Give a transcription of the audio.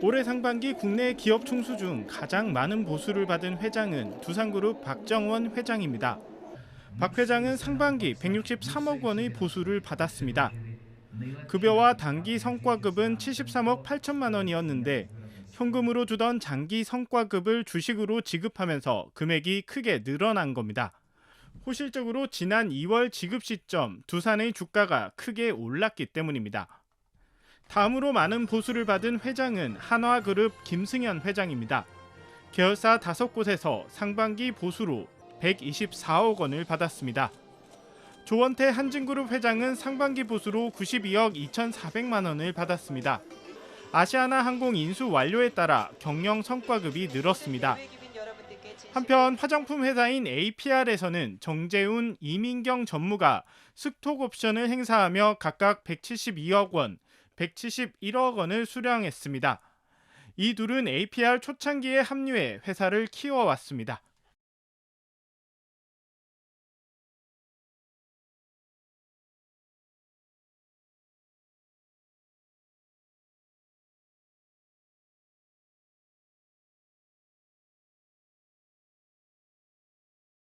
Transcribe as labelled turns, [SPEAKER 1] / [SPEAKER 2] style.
[SPEAKER 1] 올해 상반기 국내 기업 총수 중 가장 많은 보수를 받은 회장은 두산그룹 박정원 회장입니다. 박 회장은 상반기 163억 원의 보수를 받았습니다. 급여와 단기 성과급은 73억 8천만 원이었는데 현금으로 주던 장기 성과급을 주식으로 지급하면서 금액이 크게 늘어난 겁니다. 호실적으로 지난 2월 지급 시점 두산의 주가가 크게 올랐기 때문입니다. 다음으로 많은 보수를 받은 회장은 한화그룹 김승현 회장입니다. 계열사 다섯 곳에서 상반기 보수로 124억 원을 받았습니다. 조원태 한진그룹 회장은 상반기 보수로 92억 2,400만 원을 받았습니다. 아시아나 항공 인수 완료에 따라 경영 성과급이 늘었습니다. 한편 화장품 회사인 APR에서는 정재훈, 이민경 전무가 스톡 옵션을 행사하며 각각 172억 원, 171억 원을 수령했습니다. 이 둘은 APR 초창기에 합류해 회사를 키워왔습니다.